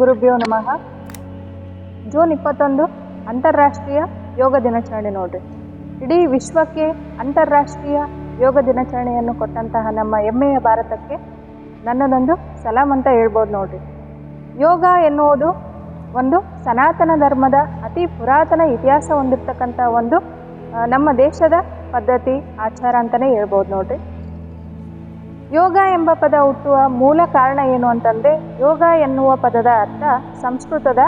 ಗುರುಭ್ಯೋ ನಮಃ. ಜೂನ್ ಇಪ್ಪತ್ತೊಂದು ಅಂತಾರಾಷ್ಟ್ರೀಯ ಯೋಗ ದಿನಾಚರಣೆ ನೋಡ್ರಿ. ಇಡೀ ವಿಶ್ವಕ್ಕೆ ಅಂತಾರಾಷ್ಟ್ರೀಯ ಯೋಗ ದಿನಾಚರಣೆಯನ್ನು ಕೊಟ್ಟಂತಹ ನಮ್ಮ ಹೆಮ್ಮೆಯ ಭಾರತಕ್ಕೆ ನನ್ನದೊಂದು ಸಲಾಂ ಅಂತ ಹೇಳ್ಬೋದು ನೋಡ್ರಿ. ಯೋಗ ಎನ್ನುವುದು ಒಂದು ಸನಾತನ ಧರ್ಮದ ಅತಿ ಪುರಾತನ ಇತಿಹಾಸ ಹೊಂದಿರ್ತಕ್ಕಂಥ ಒಂದು ನಮ್ಮ ದೇಶದ ಪದ್ಧತಿ, ಆಚಾರ ಅಂತಲೇ ಹೇಳ್ಬೋದು ನೋಡ್ರಿ. ಯೋಗ ಎಂಬ ಪದ ಹುಟ್ಟುವ ಮೂಲ ಕಾರಣ ಏನು ಅಂತಂದ್ರೆ ಯೋಗ ಎನ್ನುವ ಪದದ ಅರ್ಥ ಸಂಸ್ಕೃತದ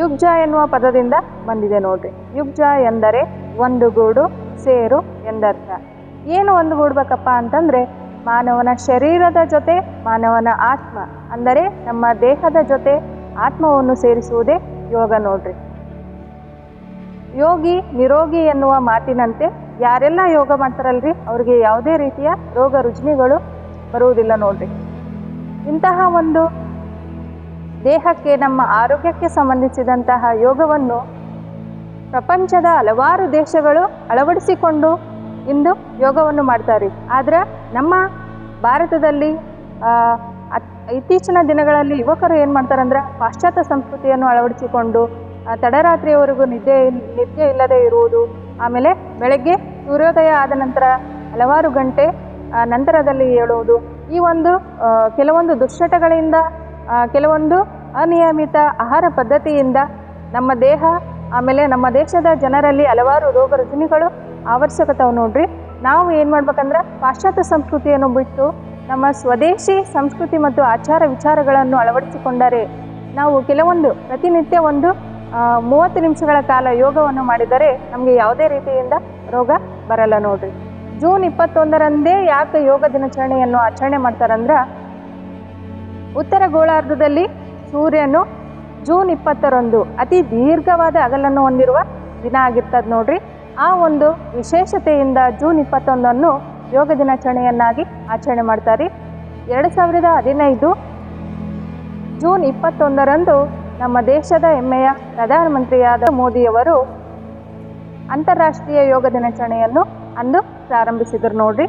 ಯುಗ್ಜ ಎನ್ನುವ ಪದದಿಂದ ಬಂದಿದೆ ನೋಡ್ರಿ. ಯುಗ್ಜ ಎಂದರೆ ಒಂದು ಗೂಡು, ಸೇರು ಎಂದರ್ಥ. ಏನು ಒಂದು ಗೂಡ್ಬೇಕಪ್ಪ ಅಂತಂದ್ರೆ ಮಾನವನ ಶರೀರದ ಜೊತೆ ಮಾನವನ ಆತ್ಮ, ಅಂದರೆ ನಮ್ಮ ದೇಹದ ಜೊತೆ ಆತ್ಮವನ್ನು ಸೇರಿಸುವುದೇ ಯೋಗ ನೋಡ್ರಿ. ಯೋಗಿ, ನಿರೋಗಿ ಎನ್ನುವ ಮಾತಿನಂತೆ ಯಾರೆಲ್ಲ ಯೋಗ ಮಾಡ್ತಾರಲ್ರಿ? ಅವ್ರಿಗೆ ಯಾವುದೇ ರೀತಿಯ ರೋಗ ರುಜಿನಿಗಳು ಬರುವುದಿಲ್ಲ ನೋಡ್ರಿ. ಇಂತಹ ಒಂದು ದೇಹಕ್ಕೆ, ನಮ್ಮ ಆರೋಗ್ಯಕ್ಕೆ ಸಂಬಂಧಿಸಿದಂತಹ ಯೋಗವನ್ನು ಪ್ರಪಂಚದ ಹಲವಾರು ದೇಶಗಳು ಅಳವಡಿಸಿಕೊಂಡು ಇಂದು ಯೋಗವನ್ನು ಮಾಡ್ತಾರೆ. ಆದರೆ ನಮ್ಮ ಭಾರತದಲ್ಲಿ ಇತ್ತೀಚಿನ ದಿನಗಳಲ್ಲಿ ಯುವಕರು ಏನು ಮಾಡ್ತಾರಂದ್ರೆ ಪಾಶ್ಚಾತ್ಯ ಸಂಸ್ಕೃತಿಯನ್ನು ಅಳವಡಿಸಿಕೊಂಡು ತಡರಾತ್ರಿಯವರೆಗೂ ನಿದ್ದೆ ನಿದ್ದೆ ಇಲ್ಲದೆ ಇರುವುದು ಆಮೇಲೆ ಬೆಳಗ್ಗೆ ಸೂರ್ಯೋದಯ ಆದ ನಂತರ ಹಲವಾರು ಗಂಟೆ ನಂತರದಲ್ಲಿ ಹೇಳುವುದು ಈ ಒಂದು ಕೆಲವೊಂದು ದುಶ್ಚಟಗಳಿಂದ ಕೆಲವೊಂದು ಅನಿಯಮಿತ ಆಹಾರ ಪದ್ಧತಿಯಿಂದ ನಮ್ಮ ದೇಹ, ಆಮೇಲೆ ನಮ್ಮ ದೇಶದ ಜನರಲ್ಲಿ ಹಲವಾರು ರೋಗ ರುಜಿನಿಗಳು ಆವರ್ಸಕತಾವ ನೋಡ್ರಿ. ನಾವು ಏನು ಮಾಡ್ಬೇಕಂದ್ರೆ ಪಾಶ್ಚಾತ್ಯ ಸಂಸ್ಕೃತಿಯನ್ನು ಬಿಟ್ಟು ನಮ್ಮ ಸ್ವದೇಶಿ ಸಂಸ್ಕೃತಿ ಮತ್ತು ಆಚಾರ ವಿಚಾರಗಳನ್ನು ಅಳವಡಿಸಿಕೊಂಡರೆ ನಾವು ಕೆಲವೊಂದು ಪ್ರತಿನಿತ್ಯ ಒಂದು ಮೂವತ್ತು ನಿಮಿಷಗಳ ಕಾಲ ಯೋಗವನ್ನು ಮಾಡಿದರೆ ನಮಗೆ ಯಾವುದೇ ರೀತಿಯಿಂದ ರೋಗ ಬರಲ್ಲ ನೋಡ್ರಿ. ಜೂನ್ ಇಪ್ಪತ್ತೊಂದರಂದೇ ಯಾಕೆ ಯೋಗ ದಿನಾಚರಣೆಯನ್ನು ಆಚರಣೆ ಮಾಡ್ತಾರಂದ್ರೆ ಉತ್ತರ ಗೋಳಾರ್ಧದಲ್ಲಿ ಸೂರ್ಯನು ಜೂನ್ ಇಪ್ಪತ್ತರಂದು ಅತಿ ದೀರ್ಘವಾದ ಅಗಲನ್ನು ಹೊಂದಿರುವ ದಿನ ಆಗಿರ್ತದೆ ನೋಡ್ರಿ. ಆ ಒಂದು ವಿಶೇಷತೆಯಿಂದ ಜೂನ್ ಇಪ್ಪತ್ತೊಂದನ್ನು ಯೋಗ ದಿನಾಚರಣೆಯನ್ನಾಗಿ ಆಚರಣೆ ಮಾಡ್ತಾರೆ. ಎರಡು ಸಾವಿರದ ಹದಿನೈದು ಜೂನ್ ಇಪ್ಪತ್ತೊಂದರಂದು ನಮ್ಮ ದೇಶದ ಹೆಮ್ಮೆಯ ಪ್ರಧಾನಮಂತ್ರಿಯಾದ ಮೋದಿಯವರು ಅಂತಾರಾಷ್ಟ್ರೀಯ ಯೋಗ ದಿನಾಚರಣೆಯನ್ನು ಅಂದು ಪ್ರಾರಂಭಿಸಿದರು ನೋಡ್ರಿ.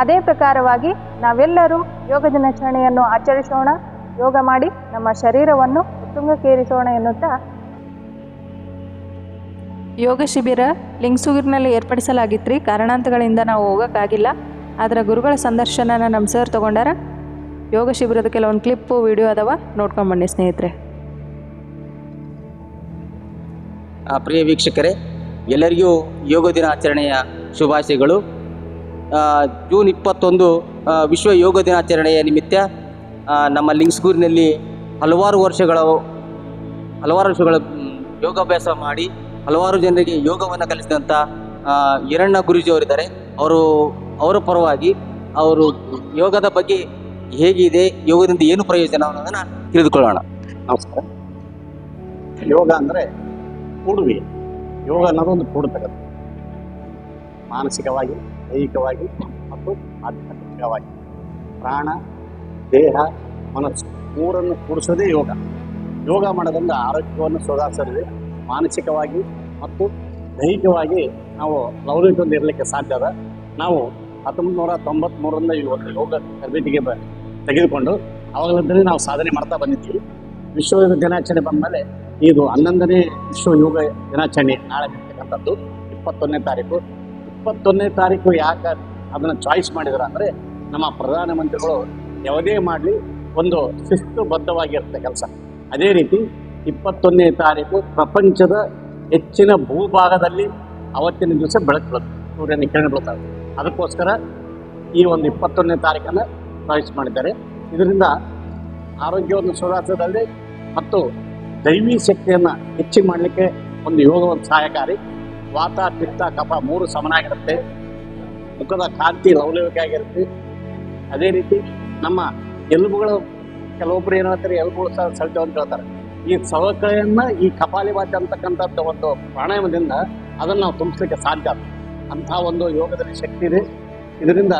ಅದೇ ಪ್ರಕಾರವಾಗಿ ನಾವೆಲ್ಲರೂ ಯೋಗ ದಿನಾಚರಣೆಯನ್ನು ಆಚರಿಸೋಣ, ಯೋಗ ಮಾಡಿ ನಮ್ಮ ಶರೀರವನ್ನು ಉತ್ತುಂಗಕ್ಕೇರಿಸೋಣ ಎನ್ನುತ್ತಾ ಯೋಗ ಶಿಬಿರ ಲಿಂಗ್ಸೂರಿನಲ್ಲಿ ಏರ್ಪಡಿಸಲಾಗಿತ್ತು ಕಾರಣಾಂತಗಳಿಂದ ನಾವು ಹೋಗೋಕ್ಕಾಗಿಲ್ಲ. ಆದರೆ ಗುರುಗಳ ಸಂದರ್ಶನನ ನಮ್ಮ ಸರ್ ತೊಗೊಂಡಾರ. ಯೋಗ ಶಿಬಿರದ ಕೆಲವೊಂದು ಕ್ಲಿಪ್ಪು, ವಿಡಿಯೋ ಅದಾವ ನೋಡ್ಕೊಂಬನ್ನಿ ಸ್ನೇಹಿತರೆ. ಪ್ರಿಯ ವೀಕ್ಷಕರೇ, ಎಲ್ಲರಿಗೂ ಯೋಗ ದಿನಾಚರಣೆಯ ಶುಭಾಶಯಗಳು. ಜೂನ್ ಇಪ್ಪತ್ತೊಂದು ವಿಶ್ವ ಯೋಗ ದಿನಾಚರಣೆಯ ನಿಮಿತ್ತ ನಮ್ಮ ಲಿಂಗ್ಸ್ಗೂರಿನಲ್ಲಿ ಹಲವಾರು ವರ್ಷಗಳ ಹಲವಾರು ವರ್ಷಗಳ ಯೋಗಾಭ್ಯಾಸ ಮಾಡಿ, ಹಲವಾರು ಜನರಿಗೆ ಯೋಗವನ್ನು ಕಲಿಸಿದಂಥ ಹಿರಣ್ಣ ಗುರೂಜಿ ಅವರಿದ್ದಾರೆ ಅವರು, ಅವರ ಪರವಾಗಿ ಅವರು ಯೋಗದ ಬಗ್ಗೆ ಹೇಗಿದೆ, ಯೋಗದಿಂದ ಏನು ಪ್ರಯೋಜನ ಅನ್ನೋದನ್ನ ತಿಳಿದುಕೊಳ್ಳೋಣ. ನಮಸ್ಕಾರ. ಯೋಗ ಅಂದರೆ ಕೂಡುವೆ ಯೋಗ ಅನ್ನೋದು ಒಂದು ಮಾನಸಿಕವಾಗಿ, ದೈಹಿಕವಾಗಿ ಮತ್ತು ಆಧ್ಯಾತ್ಮಿಕವಾಗಿ. ಪ್ರಾಣ, ದೇಹ, ಮನಸ್ಸು ಮೂರನ್ನು ಕೂಡಿಸೋದೇ ಯೋಗ. ಯೋಗ ಮಾಡೋದ್ರಿಂದ ಆರೋಗ್ಯವನ್ನು ಸುಧಾರಿಸಲಿದೆ ಮಾನಸಿಕವಾಗಿ ಮತ್ತು ದೈಹಿಕವಾಗಿ ನಾವು ಲೌಕಿಕದಿಂದ ಇರಲಿಕ್ಕೆ ಸಾಧ್ಯ ಅದ. ನಾವು ಹತ್ತೊಂಬತ್ತು ನೂರ ತೊಂಬತ್ಮೂರರಿಂದ ಮೂರರಿಂದ ಒಂದು ಯೋಗ ತರಬೇತಿಗೆ ಬ ತೆಗೆದುಕೊಂಡು ಅವಾಗಲಿಂದಲೇ ನಾವು ಸಾಧನೆ ಮಾಡ್ತಾ ಬಂದಿದ್ದೀವಿ ವಿಶ್ವ ಯೋಗ ದಿನಾಚರಣೆ ಬಂದಮೇಲೆ ಇದು ಹನ್ನೊಂದನೇ ವಿಶ್ವ ಯೋಗ ದಿನಾಚರಣೆ ನಾಳೆ ಇರ್ತಕ್ಕಂಥದ್ದು ಇಪ್ಪತ್ತೊಂದನೇ ತಾರೀಕು. ಇಪ್ಪತ್ತೊಂದನೇ ತಾರೀಕು ಯಾಕೆ ಅದನ್ನು ಚಾಯ್ಸ್ ಮಾಡಿದ್ರು ಅಂದರೆ ನಮ್ಮ ಪ್ರಧಾನಮಂತ್ರಿಗಳು ಯಾವುದೇ ಮಾಡಲಿ ಒಂದು ಶಿಸ್ತುಬದ್ಧವಾಗಿರುತ್ತೆ ಕೆಲಸ. ಅದೇ ರೀತಿ ಇಪ್ಪತ್ತೊಂದನೇ ತಾರೀಕು ಪ್ರಪಂಚದ ಹೆಚ್ಚಿನ ಭೂಭಾಗದಲ್ಲಿ ಅವತ್ತಿನ ದಿವಸ ಬೆಳಕು ಬೀಳುತ್ತೆ ಸೂರ್ಯನ ಕಿರಣ ಬೀಳ್ತವೆ ಅದಕ್ಕೋಸ್ಕರ ಈ ಒಂದು ಇಪ್ಪತ್ತೊಂದನೇ ತಾರೀಕನ್ನು ಚಾಯ್ಸ್ ಮಾಡಿದ್ದಾರೆ. ಇದರಿಂದ ಆರೋಗ್ಯವನ್ನು ಸುಧಾರಿಸೋದಲ್ಲದೆ ಮತ್ತು ದೈವಿ ಶಕ್ತಿಯನ್ನು ಹೆಚ್ಚಿಗೆ ಮಾಡಲಿಕ್ಕೆ ಒಂದು ಯೋಗ ಒಂದು ಸಹಾಯಕಾರಿ. ವಾತ, ಪಿತ್ತ, ಕಫ ಮೂರು ಸಮನಾಗಿರುತ್ತೆ. ಮುಖದ ಕಾಂತಿ ಲವಲವಿಕೆ ಆಗಿರುತ್ತೆ. ಅದೇ ರೀತಿ ನಮ್ಮ ಎಲುಬುಗಳು, ಕೆಲವೊಬ್ರು ಏನು ಹೇಳ್ತಾರೆ ಎಲುಬುಗಳು ಸಹ ಸೆಳ್ತವೆ ಅಂತ ಹೇಳ್ತಾರೆ. ಈ ಸವಕಳಿಯನ್ನು ಈ ಕಪಾಲಿ ಕಪಾಲಿವಾದ್ಯ ಅಂತಕ್ಕಂಥದ್ದು ಒಂದು ಪ್ರಾಣಾಯಾಮದಿಂದ ಅದನ್ನು ನಾವು ತುಂಬಿಸ್ಲಿಕ್ಕೆ ಸಾಧ್ಯ. ಅಂತಹ ಒಂದು ಯೋಗದಲ್ಲಿ ಶಕ್ತಿ ಇದೆ. ಇದರಿಂದ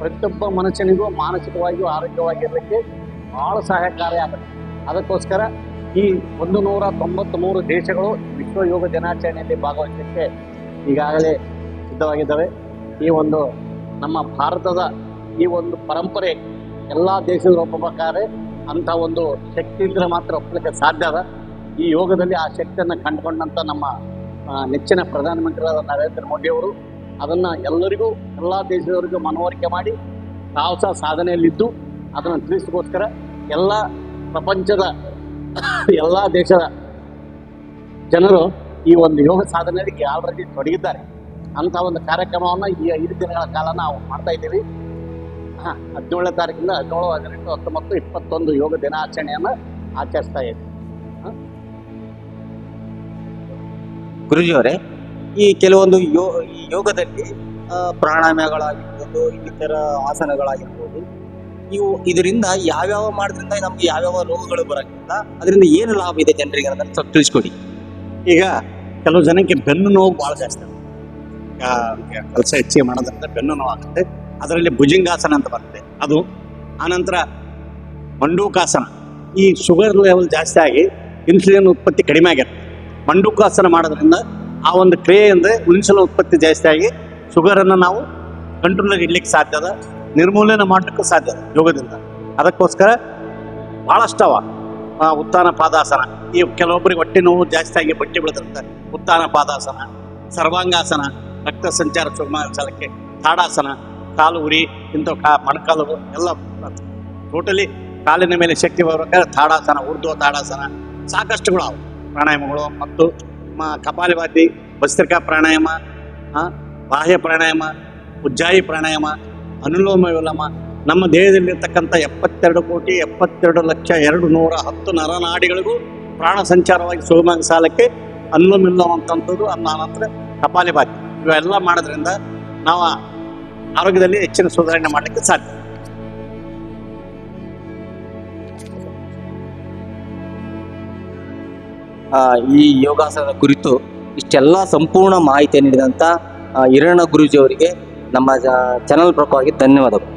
ಪ್ರತಿಯೊಬ್ಬ ಮನುಷ್ಯನಿಗೂ ಮಾನಸಿಕವಾಗಿಯೂ ಆರೋಗ್ಯವಾಗಿರಲಿಕ್ಕೆ ಬಹಳ ಸಹಕಾರಿ ಆಗುತ್ತೆ. ಅದಕ್ಕೋಸ್ಕರ ಈ ಒಂದು ನೂರ ತೊಂಬತ್ತ್ಮೂರು ದೇಶಗಳು ವಿಶ್ವ ಯೋಗ ದಿನಾಚರಣೆಯಲ್ಲಿ ಭಾಗವಹಿಸಲಿಕ್ಕೆ ಈಗಾಗಲೇ ಸಿದ್ಧವಾಗಿದ್ದಾವೆ. ಈ ಒಂದು ನಮ್ಮ ಭಾರತದ ಈ ಒಂದು ಪರಂಪರೆ ಎಲ್ಲ ದೇಶದ ಒಪ್ಪಬೇಕಾದ್ರೆ ಅಂಥ ಒಂದು ಶಕ್ತಿ ಇದ್ರೆ ಮಾತ್ರ ಒಪ್ಪಲಿಕ್ಕೆ ಸಾಧ್ಯ ಅದ. ಈ ಯೋಗದಲ್ಲಿ ಆ ಶಕ್ತಿಯನ್ನು ಕಂಡುಕೊಂಡಂಥ ನಮ್ಮ ನೆಚ್ಚಿನ ಪ್ರಧಾನಮಂತ್ರಿಯಾದ ನರೇಂದ್ರ ಮೋದಿ ಅವರು ಅದನ್ನ ಎಲ್ಲರಿಗೂ, ಎಲ್ಲ ದೇಶದವರಿಗೂ ಮನವರಿಕೆ ಮಾಡಿ ತಾವು ಸಹ ಸಾಧನೆಯಲ್ಲಿದ್ದು ಅದನ್ನು ತಿಳಿಸೋಸ್ಕರ ಎಲ್ಲ ಪ್ರಪಂಚದ, ಎಲ್ಲ ದೇಶದ ಜನರು ಈ ಒಂದು ಯೋಗ ಸಾಧನೆಯಲ್ಲಿ ಆಲ್ರೆಡಿ ತೊಡಗಿದ್ದಾರೆ. ಅಂತ ಒಂದು ಕಾರ್ಯಕ್ರಮವನ್ನು ಈ ಐದು ದಿನಗಳ ಕಾಲ ನಾವು ಮಾಡ್ತಾ ಇದ್ದೀವಿ. ಹಾಂ, ಹದಿನೇಳನೇ ತಾರೀಕಿಂದ ಹದಿನೇಳು ಹದಿನೆಂಟು ಹತ್ತೊಂಬತ್ತು ಇಪ್ಪತ್ತೊಂದು ಯೋಗ ದಿನಾಚರಣೆಯನ್ನು ಆಚರಿಸ್ತಾ ಇದ್ದೀವಿ. ಗುರುಜಿಯವರೇ ಈ ಕೆಲವೊಂದು ಯೋ, ಈ ಯೋಗದಲ್ಲಿ ಪ್ರಾಣಾಯಾಮಗಳಾಗಿರ್ಬೋದು ಇನ್ನಿತರ ಆಸನಗಳಾಗಿರ್ಬೋದು ಇವು ಇದರಿಂದ ಯಾವ್ಯಾವ ಮಾಡೋದ್ರಿಂದ ನಮ್ಗೆ ಯಾವ್ಯಾವ ರೋಗಗಳು ಬರೋಕ್ಕಿಲ್ಲ. ಅದರಿಂದ ಏನು ಲಾಭ ಇದೆ ಜನರಿಗೆ ಅನ್ನೋದನ್ನ ಸ್ವಲ್ಪ ತಿಳಿಸ್ಕೊಡಿ. ಈಗ ಕೆಲವು ಜನಕ್ಕೆ ಬೆನ್ನು ನೋವು ಭಾಳ ಜಾಸ್ತಿ ಕೆಲಸ ಹೆಚ್ಚಿಗೆ ಮಾಡೋದ್ರಿಂದ ಬೆನ್ನು ನೋವು ಆಗುತ್ತೆ. ಅದರಲ್ಲಿ ಭುಜಂಗಾಸನ ಅಂತ ಬರುತ್ತೆ. ಅದು ಆನಂತರ ಮಂಡೂಕಾಸನ. ಈ ಶುಗರ್ ಲೆವೆಲ್ ಜಾಸ್ತಿ ಆಗಿ ಇನ್ಸುಲಿನ್ ಉತ್ಪತ್ತಿ ಕಡಿಮೆ ಆಗಿರುತ್ತೆ. ಮಂಡೂಕಾಸನ ಮಾಡೋದ್ರಿಂದ ಆ ಒಂದು ಕ್ರಿಯೆ ಅಂದರೆ ಇನ್ಸುಲಿನ್ ಉತ್ಪತ್ತಿ ಜಾಸ್ತಿ ಆಗಿ ಶುಗರನ್ನು ನಾವು ಕಂಟ್ರೋಲಾಗಿ ಇಡ್ಲಿಕ್ಕೆ ಸಾಧ್ಯ ಅದ, ನಿರ್ಮೂಲನೆ ಮಾಡಲಿಕ್ಕೂ ಸಾಧ್ಯ ಅದ ಯೋಗದಿಂದ. ಅದಕ್ಕೋಸ್ಕರ ಭಾಳಷ್ಟವ ಉತ್ಥಾನ ಪಾದಾಸನ. ಈ ಕೆಲವೊಬ್ಬರಿಗೆ ಹೊಟ್ಟೆ ನೋವು ಜಾಸ್ತಿ ಆಗಿ ಬಟ್ಟೆ ಬೀಳ್ತಿರುತ್ತೆ ಉತ್ಥಾನ ಪಾದಾಸನ, ಸರ್ವಾಂಗಾಸನ, ರಕ್ತ ಸಂಚಾರ ಸುಗಮಗೊಳಿಸಲಿಕ್ಕೆ ತಾಡಾಸನ, ಕಾಲು ಉರಿ ಇಂಥ ಕಾ ಮೊಣಕಾಲು ಎಲ್ಲ ಟೋಟಲಿ ಕಾಲಿನ ಮೇಲೆ ಶಕ್ತಿ ಬರ್ಬೇಕಾದ್ರೆ ತಾಡಾಸನ ಉರ್ದು ತಾಡಾಸನ ಸಾಕಷ್ಟುಗಳು ಅವು. ಪ್ರಾಣಾಯಾಮಗಳು ಮತ್ತು ಕಪಾಲಭಾತಿ, ಭಸ್ತ್ರಿಕಾ ಪ್ರಾಣಾಯಾಮ ಬಾಹ್ಯ ಪ್ರಾಣಾಯಾಮ, ಉಜ್ಜಾಯಿ ಪ್ರಾಣಾಯಾಮ, ಅನುಲೋಮ ವಿಲೋಮ, ನಮ್ಮ ದೇಹದಲ್ಲಿರ್ತಕ್ಕಂಥ ಎಪ್ಪತ್ತೆರಡು ಕೋಟಿ, ಎಪ್ಪತ್ತೆರಡು ಲಕ್ಷ ಎರಡು ನೂರ ಹತ್ತು ನರನಾಡಿಗಳಿಗೂ ಪ್ರಾಣ ಸಂಚಾರವಾಗಿ ಸುಗಮ ಸಾಲಕ್ಕೆ ಅನುಲೋಮ ವಿಲೋಮ ಅಂತಂಥದ್ದು ಅನ್ನ ಕಪಾಲಭಾತಿ. ಇವೆಲ್ಲ ಮಾಡೋದ್ರಿಂದ ನಾವು ಆರೋಗ್ಯದಲ್ಲಿ ಹೆಚ್ಚಿನ ಸುಧಾರಣೆ ಮಾಡಲಿಕ್ಕೆ ಸಾಧ್ಯ. ಈ ಯೋಗಾಸನದ ಕುರಿತು ಇಷ್ಟೆಲ್ಲ ಸಂಪೂರ್ಣ ಮಾಹಿತಿ ನೀಡಿದಂಥ ಹಿರಣ್ಣ ಗುರೂಜಿ ಅವರಿಗೆ ನಮ್ಮ ಚಾನಲ್ ಪರವಾಗಿ ಧನ್ಯವಾದಗಳು.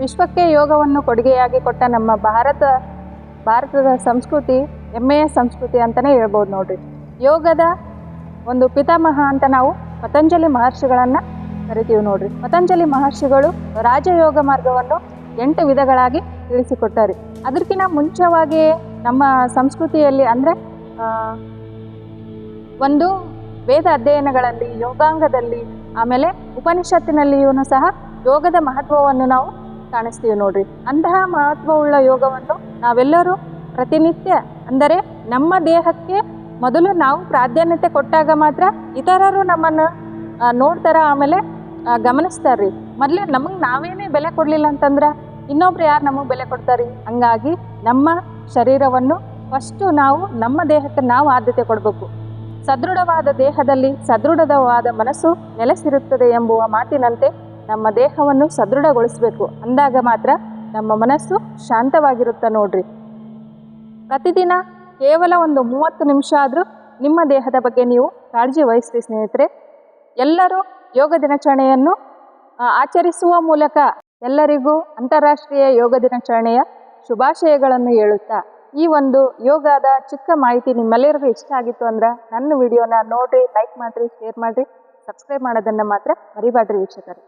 ವಿಶ್ವಕ್ಕೆ ಯೋಗವನ್ನು ಕೊಡುಗೆಯಾಗಿ ಕೊಟ್ಟ ನಮ್ಮ ಭಾರತ, ಭಾರತದ ಸಂಸ್ಕೃತಿ, ಹೆಮ್ಮೆಯ ಸಂಸ್ಕೃತಿ ಅಂತಲೇ ಹೇಳ್ಬೋದು ನೋಡ್ರಿ. ಯೋಗದ ಒಂದು ಪಿತಾಮಹ ಅಂತ ನಾವು ಪತಂಜಲಿ ಮಹರ್ಷಿಗಳನ್ನು ಕರಿತೀವಿ ನೋಡ್ರಿ. ಪತಂಜಲಿ ಮಹರ್ಷಿಗಳು ರಾಜಯೋಗ ಮಾರ್ಗವನ್ನು ಎಂಟು ವಿಧಗಳಾಗಿ ತಿಳಿಸಿಕೊಟ್ಟಾರೆ. ಅದಕ್ಕಿಂತ ಮುಂಚೆವಾಗಿ ನಮ್ಮ ಸಂಸ್ಕೃತಿಯಲ್ಲಿ ಅಂದರೆ ಒಂದು ವೇದ ಅಧ್ಯಯನಗಳಲ್ಲಿ, ಯೋಗಾಂಗದಲ್ಲಿ, ಆಮೇಲೆ ಉಪನಿಷತ್ತಿನಲ್ಲಿಯೂ ಸಹ ಯೋಗದ ಮಹತ್ವವನ್ನು ನಾವು ಕಾಣಿಸ್ತೀವಿ ನೋಡ್ರಿ. ಅಂತಹ ಮಹತ್ವವುಳ್ಳ ಯೋಗವನ್ನು ನಾವೆಲ್ಲರೂ ಪ್ರತಿನಿತ್ಯ ಅಂದರೆ ನಮ್ಮ ದೇಹಕ್ಕೆ ಮೊದಲು ನಾವು ಪ್ರಾಧಾನ್ಯತೆ ಕೊಟ್ಟಾಗ ಮಾತ್ರ ಇತರರು ನಮ್ಮನ್ನು ನೋಡ್ತಾರೆ, ಆಮೇಲೆ ಗಮನಿಸ್ತಾರೆ ಗಮನಿಸ್ತಾರ್ರಿ. ಮೊದಲೇ ನಮಗೆ ನಾವೇನೇ ಬೆಲೆ ಕೊಡಲಿಲ್ಲ ಅಂತಂದ್ರೆ ಇನ್ನೊಬ್ರು ಯಾರು ನಮಗೆ ಬೆಲೆ ಕೊಡ್ತಾರ್ರಿ ಹಂಗಾಗಿ ನಮ್ಮ ಶರೀರವನ್ನು ಫಸ್ಟು ನಾವು ನಮ್ಮ ದೇಹಕ್ಕೆ ನಾವು ಆದ್ಯತೆ ಕೊಡಬೇಕು. ಸದೃಢವಾದ ದೇಹದಲ್ಲಿ ಸದೃಢವಾದ ಮನಸ್ಸು ನೆಲೆಸಿರುತ್ತದೆ ಎಂಬುವ ಮಾತಿನಂತೆ ನಮ್ಮ ದೇಹವನ್ನು ಸದೃಢಗೊಳಿಸಬೇಕು. ಅಂದಾಗ ಮಾತ್ರ ನಮ್ಮ ಮನಸ್ಸು ಶಾಂತವಾಗಿರುತ್ತೆ ನೋಡ್ರಿ. ಪ್ರತಿದಿನ ಕೇವಲ ಒಂದು ಮೂವತ್ತು ನಿಮಿಷ ಆದರೂ ನಿಮ್ಮ ದೇಹದ ಬಗ್ಗೆ ನೀವು ಕಾಳಜಿ ವಹಿಸ್ರಿ ಸ್ನೇಹಿತರೆ. ಎಲ್ಲರೂ ಯೋಗ ದಿನಾಚರಣೆಯನ್ನು ಆಚರಿಸುವ ಮೂಲಕ ಎಲ್ಲರಿಗೂ ಅಂತಾರಾಷ್ಟ್ರೀಯ ಯೋಗ ದಿನಾಚರಣೆಯ ಶುಭಾಶಯಗಳನ್ನು ಹೇಳುತ್ತಾ, ಈ ಒಂದು ಯೋಗದ ಚಿಕ್ಕ ಮಾಹಿತಿ ನಿಮ್ಮೆಲ್ಲರಿಗೂ ಇಷ್ಟ ಆಗಿತ್ತು ಅಂದ್ರೆ ನನ್ನ ವಿಡಿಯೋನ ನೋಡ್ರಿ, ಲೈಕ್ ಮಾಡಿರಿ, ಶೇರ್ ಮಾಡಿರಿ, ಸಬ್ಸ್ಕ್ರೈಬ್ ಮಾಡೋದನ್ನು ಮಾತ್ರ ಮರಿಬೇಡ್ರಿ ವೀಕ್ಷಕರು.